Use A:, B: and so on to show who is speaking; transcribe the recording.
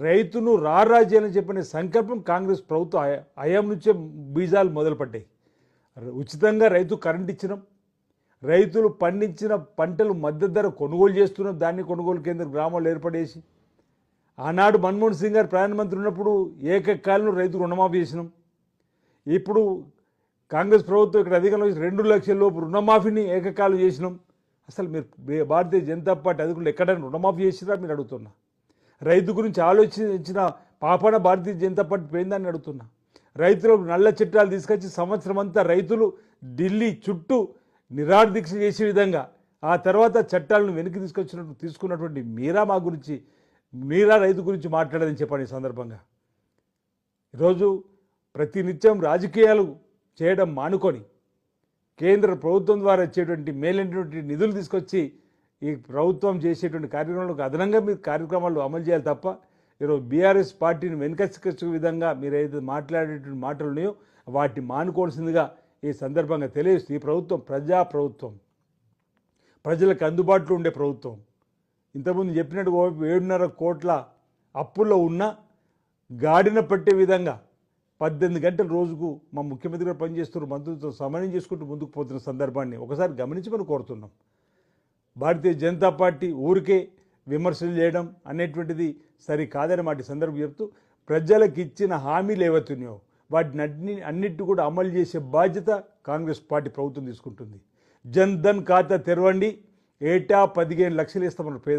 A: రైతును రారాజ్యాలని చెప్పిన సంకల్పం కాంగ్రెస్ ప్రభుత్వం హయా- హయాం నుంచే బీజాలు మొదలుపడ్డాయి. ఉచితంగా రైతు కరెంట్ ఇచ్చినాం. రైతులు పండించిన పంటలు మద్దతు ధర కొనుగోలు చేస్తున్నాం. దాన్ని కొనుగోలు కేంద్ర గ్రామాలు ఏర్పడేసి. ఆనాడు మన్మోహన్ సింగ్ గారు ప్రధానమంత్రి ఉన్నప్పుడు ఏకకాలంలో రైతు రుణమాఫీ చేసినాం. ఇప్పుడు కాంగ్రెస్ ప్రభుత్వం ఇక్కడ అధికంలో రెండు లక్షల లోపు రుణమాఫీని ఏకకాలం చేసినాం. అసలు మీరు భారతీయ జనతా పార్టీ అధికారులు ఎక్కడైనా రుణమాఫీ చేసినా మీరు అడుగుతున్నా? రైతు గురించి ఆలోచించిన పాపన భారతీయ జనతా పార్టీ పోయిందని అడుగుతున్నా. రైతులకు నల్ల చట్టాలు తీసుకొచ్చి సంవత్సరం అంతా రైతులు ఢిల్లీ చుట్టూ నిరాదీక్ష చేసే విధంగా ఆ తర్వాత చట్టాలను వెనక్కి తీసుకొచ్చినట్టు తీసుకున్నటువంటి మీరా మా గురించి మీరా రైతు గురించి మాట్లాడదని చెప్పండి ఈ సందర్భంగా. ఈరోజు ప్రతినిత్యం రాజకీయాలు చేయడం మానుకొని కేంద్ర ప్రభుత్వం ద్వారా వచ్చేటువంటి మేలైనటువంటి నిధులు తీసుకొచ్చి ఈ ప్రభుత్వం చేసేటువంటి కార్యక్రమాలకు అదనంగా మీరు కార్యక్రమాలు అమలు చేయాలి తప్ప ఈరోజు బీఆర్ఎస్ పార్టీని వెనుకచ్చే విధంగా మీరు ఏదైతే మాట్లాడేటువంటి మాటలు ఉన్నాయో వాటిని మానుకోవాల్సిందిగా ఈ సందర్భంగా తెలియజేస్తూ ఈ ప్రభుత్వం ప్రజా ప్రభుత్వం ప్రజలకు అందుబాటులో ఉండే ప్రభుత్వం. ఇంతకుముందు చెప్పినట్టు ఓ ఏడున్నర కోట్ల అప్పుల్లో ఉన్న గాడిన పట్టే విధంగా పద్దెనిమిది గంటల రోజుకు మా ముఖ్యమంత్రి గారు పనిచేస్తున్న మంత్రులతో సమన్వయం చేసుకుంటూ ముందుకు పోతున్న సందర్భాన్ని ఒకసారి గమనించమని కోరుతున్నాం. భారతీయ జనతా పార్టీ ఊరికే విమర్శలు చేయడం అనేటువంటిది సరి కాదని సందర్భం చెప్తూ ప్రజలకు ఇచ్చిన హామీలు ఏవైతున్నాయో వాటిని అన్ని అన్నిటి కూడా అమలు చేసే బాధ్యత కాంగ్రెస్ పార్టీ ప్రభుత్వం తీసుకుంటుంది. జన్ ధన్ ఖాతా తెరవండి. ఏటా పదిహేను లక్షలు ఇస్తామన్నారు పేద